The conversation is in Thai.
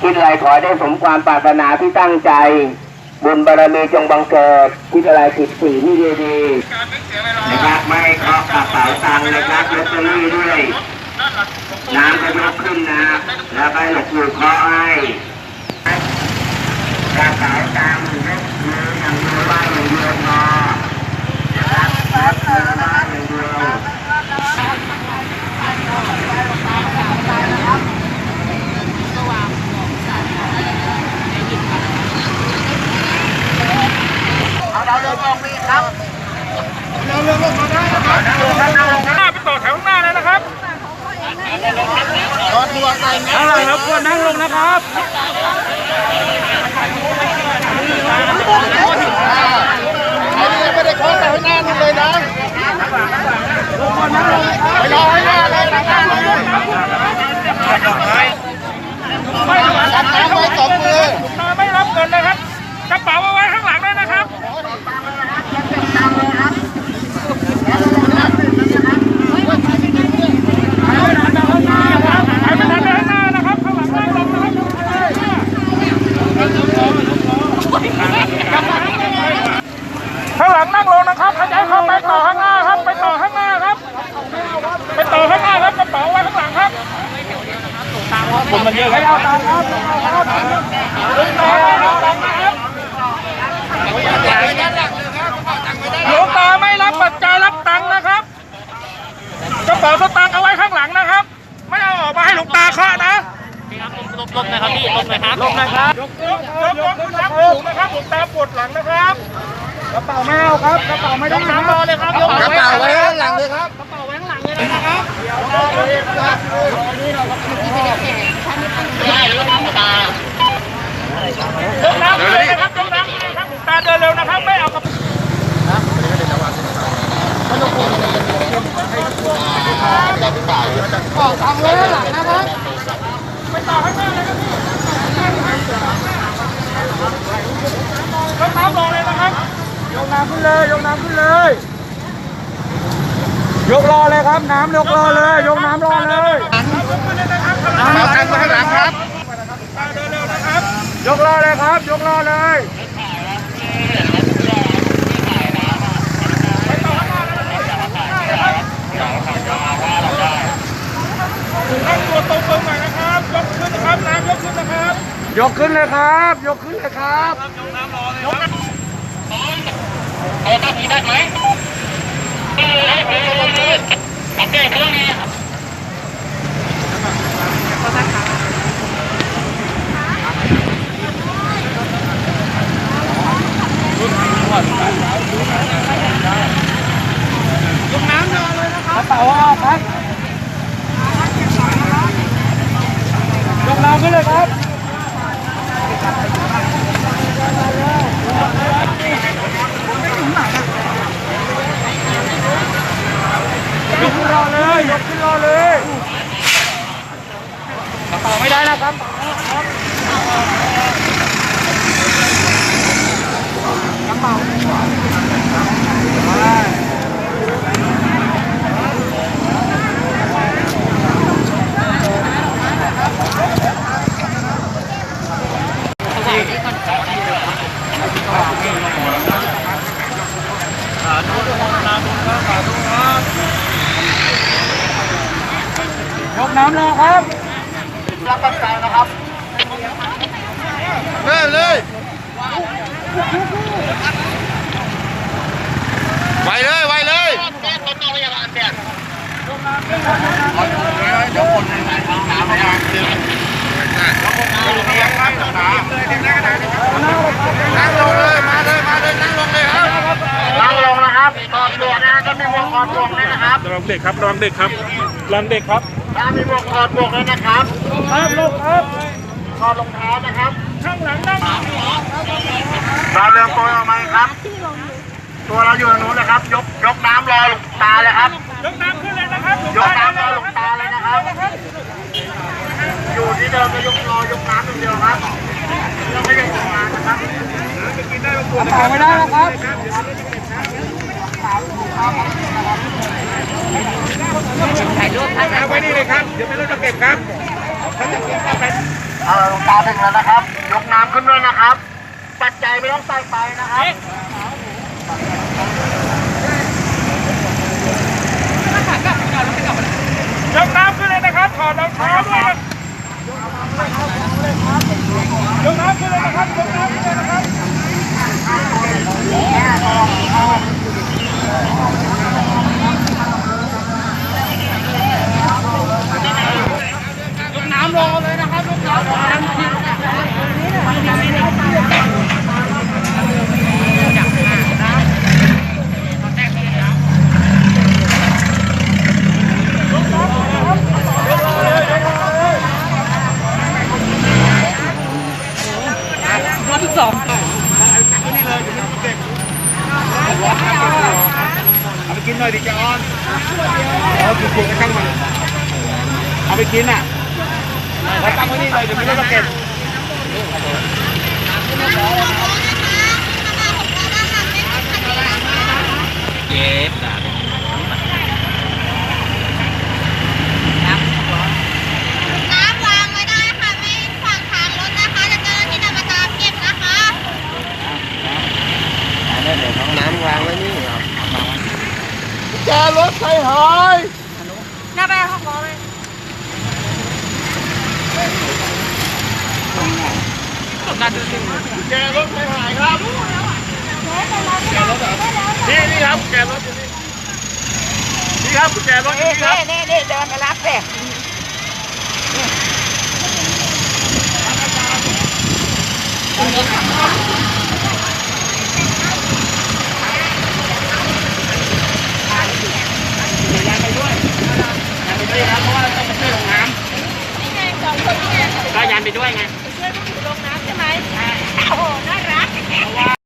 คิดอะไรขอได้สมความปรารถนาที่ตั้งใจ บุญบารมีจงบังเกิด คิดอะไรผิดสีที่ดีๆนะครับไม่ให้เคาะกระเป๋าตังค์นะครับลอตเตอรี่ด้วยน้ำจะยกขึ้นนะ แล้วไปหลบอยู่เคาะให้กระเป๋าตังค์ยกมืออย่างเดียวว่าอย่างเดียวพอนะครับยกมือว่าอย่างเดียว ไปต่อแถวข้างหน้าเลยนะครับ ข้างหลังครับควรนั่งลงนะครับไม่ได้ขอแต่ให้หน้านี่เลยนะไปรอให้หน้าเลยนะหน้าเลย ไม่รับ รับน้ำไว้สองมือ ไม่รับเงินเลยครับ กระเป๋าเอาไว้ข้างหลังเลยนะครับไปไม่ทันเดินข้างหน้านะครับไปไม่ทันเดินข้างหน้านะครับ ข้างหลังนั่งลงนะครับข้างหลังนั่งลงนะครับขยายเข้าไปต่อข้างหน้าครับ ไปต่อข้างหน้าครับ ไปต่อข้างหน้าครับ กระเป๋าไว้ข้างหลังครับ คนมันเยอะครับหลวงตาไม่รับปัจจัยรับตังค์นะครับกระเป๋าสตางค์เอาไว้ข้างหลังนะครับ ไม่เอาออกมาให้หลวงตาเคาะนะลบลบหนะครับพี่ลบนะครับลงนะครับยกยกยกยกขึ้นรับสูงนะครับหลวงตาปวดหลังนะครับกระเป๋าไม่เอาครับกระเป๋าไม่ได้น้ำรอเลยครับยกกระเป๋าไว้ข้างหลังเลยครับ นะครับยกน้ำเลยนะครับยกน้ำเลยครับตาเดินเร็วนะครับ ไม่เอากระเป๋าบอกตังไว้ข้างหลังนะครับไปต่อข้างหน้าเลยครับยกน้ำลงเลยนะครับยกน้ำขึ้นเลยยกน้ำขึ้นเลย ยกรอเลยครับ น้ำยกรอเลย ยกน้ำรอเลยยกขึ้นเลยนะครับกระเป๋าตังไว้ข้างหลังครับเดินเร็วๆนะครับ ยกรอเลยครับ ยกรอเลยไปต่อข้างหน้าเลยนะครับนั่งตัวตรงๆหน่อยนะครับ ยกขึ้นนะครับ น้ำยกขึ้นนะครับ ยกขึ้นเลยครับ ยกขึ้นเลยครับ ยกน้ำรอเลยครับเอาตั้งนี้ได้ไหม ตัดเด็กเรื่องนี้ กระเป๋าออกครับ ยกน้ำขึ้นเลยครับ ยกขึ้นรอเลย ยกขึ้นรอเลยกระเป๋าไม่ได้นะครับกระเป๋า ยก น้ำเลยครับรับปัจจัยนะครับเริ่มเลยไวเลยไวเลยแก้ต้นเอาพยาบาลเนี่ยยกคนในห้องน้ำไม่ได้นั่งลงเลยมาเลยมาเลยนั่งลงเลยครับนั่งลงนะครับถอดหมวกนะถ้ามีหมวกถอดหมวกเลยนะครับระวังเด็กครับระวังเด็กครับระวังเด็กครับ ถ้ามีหมวกถอดหมวกเลยนะครับครับลงครับถอดรองเท้านะครับ ข้างหลังนั่งเราเริ่มโปรยออกมาครับ ตัวเราอยู่ตรงนู้นนะครับ ยกยกน้ำรอหลวงตาเลยครับ ยกน้ำขึ้นเลยนะครับยกน้ำรอหลวงตาเลยนะครับ อยู่ที่เดิมก็ยกรอยกน้ำอย่างเดียวครับเราไม่ได้ทำงานนะครับต่อไม่ได้นะครับ ถ่ายรูปถ่ายเอาไว้นี่เลยครับเดี๋ยวไม่รู้จะเก็บครับเอาหลวงตาถึงแล้วนะครับ ยกน้ำขึ้นด้วยนะครับ ปัจจัยไม่ต้องใส่ไปนะครับยกน้ำขึ้นเลยนะครับ ถอดรองเท้าด้วยนะยกน้ำขึ้นเลยนะครับยกน้ำขึ้นเลยนะครับ น้ำรอเลยนะครับลูกน้ำน้ำ เอาไปกินหน่อยดิจอนเอากี่ขวดก็ช่างมันเอาไปกินอะแล้วตั้งไว้นี่เลยเดี๋ยวไม่ได้มาเก็บน้ำวางไว้ได้ค่ะ ไม่ขวางทางรถนะคะจะเจอที่นำมาตามเก็บนะคะ แกร ถใครหายหน้าไปห้องหมอเลยแกรถใครหายครับนี่นี่ครับแกรถอยู่นี่นี่ครับกุญแจรถอยู่นี่ครับนี่นี่เดินมารับเด็กก็ยัน ด้วยไง ช่วยพวกหนูลงน้ำใช่ไหมโอ้น่ารัก